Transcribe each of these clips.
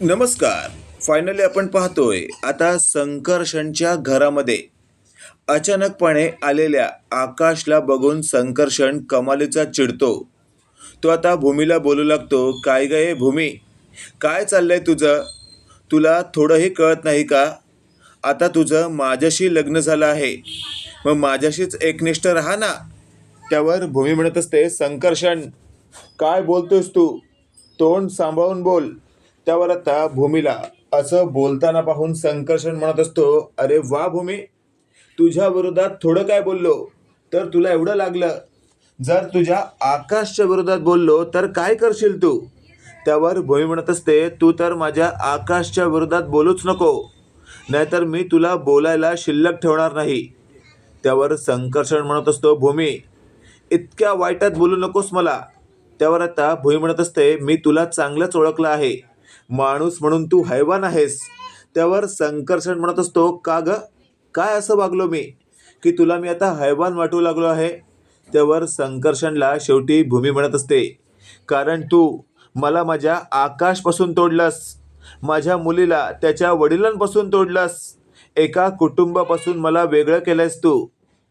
नमस्कार. फायनली आपण पाहतोय आता संकर्षणच्या घरामध्ये. अचानकपणे आलेल्या आकाशला बघून संकर्षण कमालीचा चिडतो. तो आता भूमीला बोलू लागतो काय गे भूमी? काय चाललंय तुझं? तुला थोडंही कळत नाही का? आता तुझं माझ्याशी लग्न झालं आहे. मग माझ्याशीच एकनिष्ठ राहा ना. त्यावर भूमी म्हणत असते संकर्षण काय बोलतोस तू? तोंड सांभाळून बोल. त्यावर आता भूमीला असं बोलताना पाहून संकर्षण म्हणत असतो अरे वा भूमी तुझ्या विरोधात थोडं काय बोललो? तर तुला एवढं लागलं. जर तुझ्या आकाशच्या विरोधात बोललो तर काय करशील तू? त्यावर भूमी म्हणत असते तू तर माझ्या आकाशच्या विरोधात बोलूच नको. नाहीतर मी तुला बोलायला शिल्लक ठेवणार नाही. त्यावर संकर्षण म्हणत असतो भूमी इतक्या वाईटात बोलू नकोस मला. त्यावर आता भुई म्हणत असते मी तुला चांगलंच ओळखलं आहे. माणूस म्हणून तू हैवान आहेस. त्यावर संकर्षण म्हणत असतो का ग? काय असं वागलो मी? की तुला मी आता हैवान वाटू लागलो आहे? त्यावर संकर्षणला शेवटी भूमी म्हणत असते कारण तू मला माझ्या आकाशपासून तोडलंस. माझ्या मुलीला त्याच्या वडिलांपासून तोडलंस. एका कुटुंबापासून मला वेगळं केलंयस तू.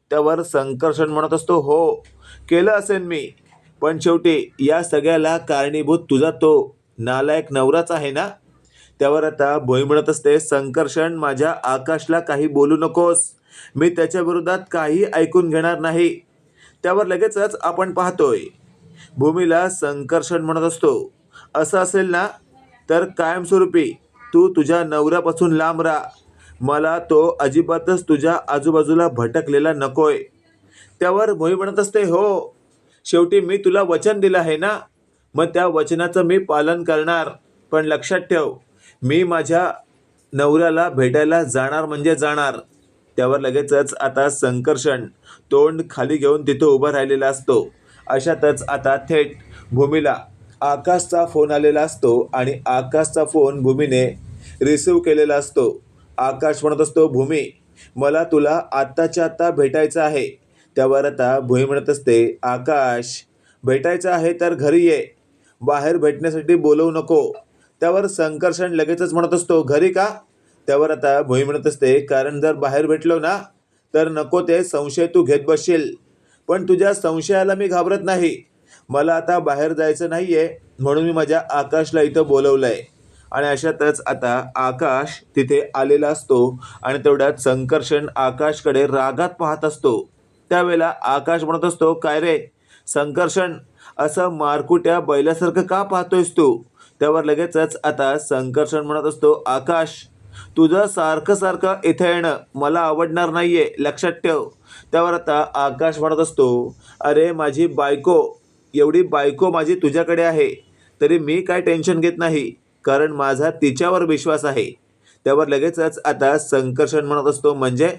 त्यावर संकर्षण म्हणत असतो हो केलं असेल मी. पण शेवटी या सगळ्याला कारणीभूत तुझा तो. नालायक नवराच आहे ना? त्यावर आता भोई म्हणत असते संकर्षण माझ्या आकाशला काही बोलू नकोस. मी त्याच्या विरोधात काही ऐकून घेणार नाही. त्यावर लगेचच आपण पाहतोय भूमीला संकर्षण म्हणत असतो. असं असेल ना? तर कायमस्वरूपी तू तुझ्या नवऱ्यापासून लांब राहा. मला तो अजिबातच तुझ्या आजूबाजूला भटकलेला नकोय. त्यावर भोई म्हणत असते हो. शेवटी मी तुला वचन दिलं आहे ना? मग त्या वचनाचं मी पालन करणार. पण लक्षात ठेव मी माझ्या नवऱ्याला भेटायला जाणार म्हणजे जाणार. त्यावर लगेचच आता संकर्षण तोंड खाली घेऊन तिथं उभं राहिलेला असतो. अशातच आता थेट भूमीला आकाशचा फोन आलेला असतो आणि आकाशचा फोन भूमीने रिसिव्ह केलेला असतो. आकाश म्हणत असतो भूमी मला तुला आत्ताच्या आत्ता भेटायचं आहे. त्यावर आता भूमी म्हणत असते आकाश भेटायचं आहे तर घरी ये. बाहेर भेटण्यासाठी बोलवू नको. त्यावर संकर्षण लगेचच म्हणत असतो घरी का? त्यावर आता भुई म्हणत असते कारण जर बाहेर भेटलो ना तर नको ते संशय तू घेत बसशील. पण तुझ्या संशयाला मी घाबरत नाही. मला आता बाहेर जायचं नाही आहे म्हणून मी माझ्या आकाशला इथं बोलवलं आहे आणि अशातच आता आकाश तिथे आलेला असतो आणि तेवढ्यात संकर्षण आकाशकडे रागात पाहत असतो. त्यावेळेला आकाश म्हणत असतो काय रे? संकर्षण असं मारकुट्या बैलासारखं का पाहतोयस तू? त्यावर लगेचच आता संकर्षण म्हणत असतो आकाश तुझं सारखं सारखं इथं येणं मला आवडणार नाही आहे लक्षात ठेव. त्यावर आता आकाश म्हणत असतो अरे माझी बायको एवढी बायको माझी तुझ्याकडे आहे तरी मी काय टेन्शन घेत नाही कारण माझा तिच्यावर विश्वास आहे. त्यावर लगेचच आता संकर्षण म्हणत असतो म्हणजे?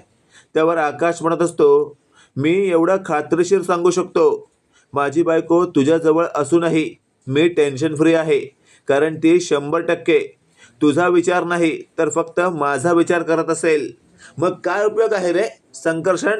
त्यावर आकाश म्हणत असतो मी एवढं खात्रीशीर सांगू शकतो माझी बायको तुझ्याजवळ असूनही मी टेन्शन फ्री आहे. कारण ती शंभर टक्के तुझा विचार नाही तर फक्त माझा विचार करत असेल. मग काय उपयोग आहे रे? संकर्षण?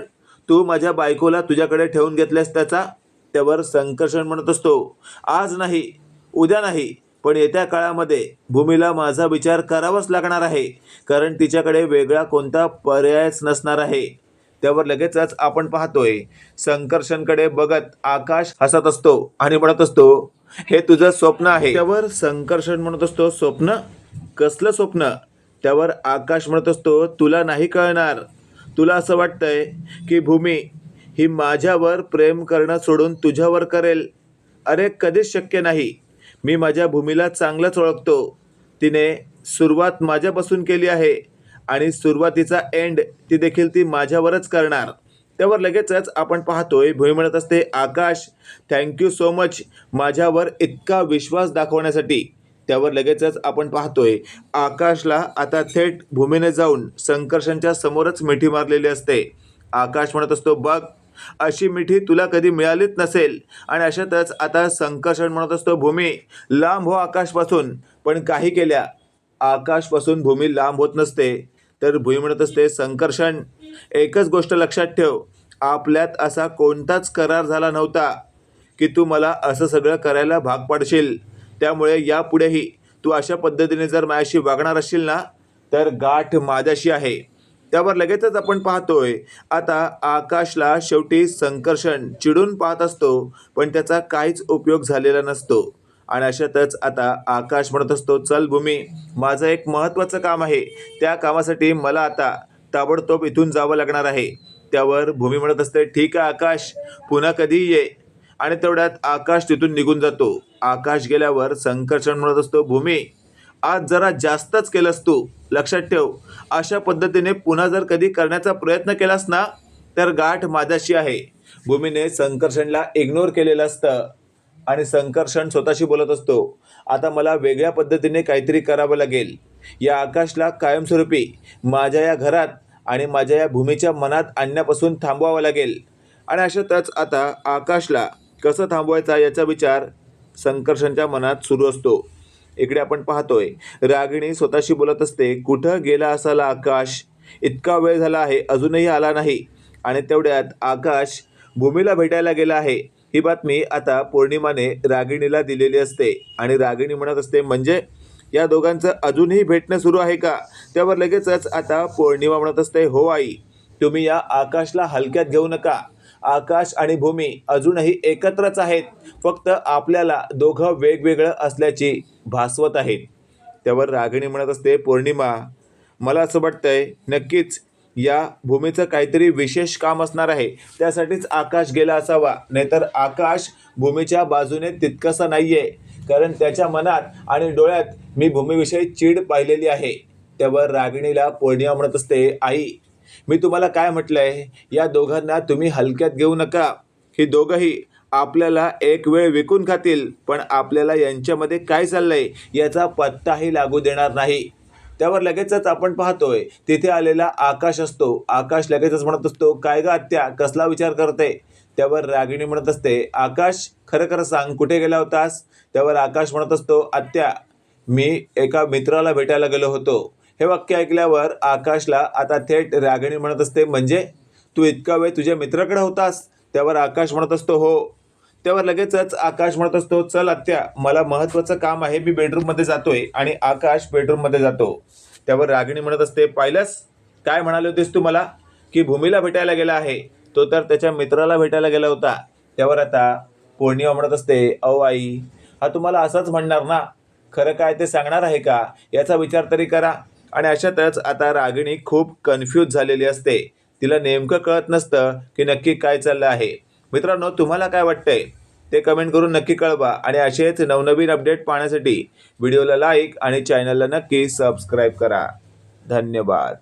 तू माझ्या बायकोला तुझ्याकडे ठेवून घेतल्यास त्याचा? त्यावर संकर्षण म्हणत असतो. आज नाही उद्या नाही पण येत्या काळामध्ये भूमीला माझा विचार करावाच लागणार आहे. कारण तिच्याकडे वेगळा कोणता पर्यायच नसणार आहे. त्यावर लगेचच आपण पाहतोय. संकर्षणकडे बघत आकाश हसत असतो आणि म्हणत असतो हे तुझं स्वप्न आहे. त्यावर संकर्षण म्हणत असतो स्वप्न? कसलं स्वप्न? त्यावर आकाश म्हणत असतो तुला नाही कळणार. तुला असं वाटतंय की भूमी ही माझ्यावर प्रेम करणं सोडून तुझ्यावर करेल. अरे कधीच शक्य नाही. मी माझ्या भूमीला चांगलंच ओळखतो. तिने सुरुवात माझ्यापासून केली आहे. आणि सुरुवातीचा एंड ती देखील ती माझ्यावरच करणार. त्यावर लगेचच आपण पाहतोय भूमी म्हणत असते आकाश थँक्यू सो मच माझ्यावर इतका विश्वास दाखवण्यासाठी त्यावर लगेचच आपण पाहतोय आकाशला आता थेट भूमीने जाऊन संकर्षणच्या समोरच मिठी मारलेली असते. आकाश म्हणत असतो बघ अशी मिठी तुला कधी मिळालीच नसेल. आणि अशातच आता संकर्षण म्हणत असतो भूमी लांब हो आकाशपासून. पण काही केल्या आकाशपासून भूमी लांब होत नसते. तर भुई म्हणत असते संकर्षण एकच गोष्ट लक्षात ठेव. आपल्यात असा कोणताच करार झाला नव्हता की तू मला असं सगळं करायला भाग पाडशील. त्यामुळे यापुढेही तू अशा पद्धतीने जर माझ्याशी वागणार असशील ना तर गाठ माझ्याशी आहे. त्यावर लगेचच आपण पाहतोय आता आकाशला शेवटी संकर्षण चिडून पाहत असतो पण त्याचा काहीच उपयोग झालेला नसतो. आणि अशातच आता आकाश म्हणत असतो चल भूमी माझं एक महत्त्वाचं काम आहे. त्या कामासाठी मला आता ताबडतोब इथून जावं लागणार आहे. त्यावर भूमी म्हणत असते ठीक आहे आकाश पुन्हा कधी ये? आणि तेवढ्यात आकाश तिथून निघून जातो. आकाश गेल्यावर संकर्षण म्हणत असतो भूमी आज जरा जास्तच केलंस तू. लक्षात ठेव अशा पद्धतीने पुन्हा जर कधी करण्याचा प्रयत्न केलास ना तर गाठ माझ्याशी आहे. भूमीने संकर्षणला इग्नोर केलेलं असतं. आणि संकर्षण स्वतःशी बोलत असतो. आता मला वेगळ्या पद्धतीने काहीतरी करावं लागेल. या आकाशला कायमस्वरूपी माझ्या या घरात आणि माझ्या या भूमीच्या मनात आणण्यापासून थांबवावं लागेल. आणि अशातच आता आकाशला कसं थांबवायचा याचा विचार संकर्षणच्या मनात सुरू असतो. इकडे आपण पाहतोय रागिणी स्वतःशी बोलत असते कुठं गेला असाला आकाश? इतका वेळ झाला आहे अजूनही आला नाही. आणि तेवढ्यात आकाश भूमीला भेटायला गेला आहे. ही बातमी आता पौर्णिमाने रागिणीला दिलेली असते. आणि रागिणी म्हणत असते म्हणजे या दोघांचं अजूनही भेटणं सुरू आहे का? त्यावर लगेचच आता पौर्णिमा म्हणत असते हो आई तुम्ही या आकाशला हलक्यात घेऊ नका. आकाश आणि भूमी अजूनही एकत्रच आहेत. फक्त आपल्याला दोघं वेगवेगळं असल्याची भासवत आहेत. त्यावर रागिणी म्हणत असते पौर्णिमा मला असं वाटतंय नक्कीच या भूमीचं काहीतरी विशेष काम असणार आहे. त्यासाठीच आकाश गेला असावा. नाहीतर आकाश भूमीच्या बाजूने तितकंसं नाही आहे कारण त्याच्या मनात आणि डोळ्यात मी भूमीविषयी चीड पाहिलेली आहे. त्यावर रागिणीला पौर्णिमा म्हणत असते आई मी तुम्हाला काय म्हटलं आहे या दोघांना तुम्ही हलक्यात घेऊ नका. ही दोघंही आपल्याला एक वेळ विकून खातील पण आपल्याला यांच्यामध्ये काय चाललंय याचा पत्ताही लागू देणार नाही. त्यावर लगेचच आपण पाहतोय तिथे आलेला आकाश असतो. आकाश लगेचच म्हणत असतो काय ग आत्या कसला विचार करते? त्यावर रागिणी म्हणत असते आकाश खरं खरं सांग कुठे गेला होतास? त्यावर आकाश म्हणत असतो आत्या मी एका मित्राला भेटायला गेलो होतो. हे वाक्य ऐकल्यावर आकाशला आता थेट रागिणी म्हणत असते म्हणजे? तू इतका वेळ तुझ्या मित्राकडे होतास? त्यावर आकाश म्हणत असतो हो. त्यावर लगेचच आकाश म्हणत असतो चल आत्या मला महत्त्वाचं काम आहे मी बेडरूममध्ये जातोय. आणि आकाश बेडरूममध्ये जातो. त्यावर रागिणी म्हणत असते पाहिलंस काय म्हणाले होतेस तू मला? की भूमीला भेटायला गेला आहे. तो तर त्याच्या मित्राला भेटायला गेला होता. त्यावर आता पौर्णिमा म्हणत असते अहो आई हा तुम्हाला असंच म्हणणार ना? खरं काय ते सांगणार आहे का? याचा विचार तरी करा. आणि अशातच आता रागिणी खूप कन्फ्यूज झालेली असते. तिला नेमकं कळत नसतं की नक्की काय चाललं आहे. मित्रांनो तुम्हाला काय वाटतंय? ते कमेंट करून नक्की कळवा आणि असेच नवनवीन अपडेट पाहण्यासाठी व्हिडिओला लाईक आणि चॅनलला नक्की सबस्क्राईब करा. धन्यवाद.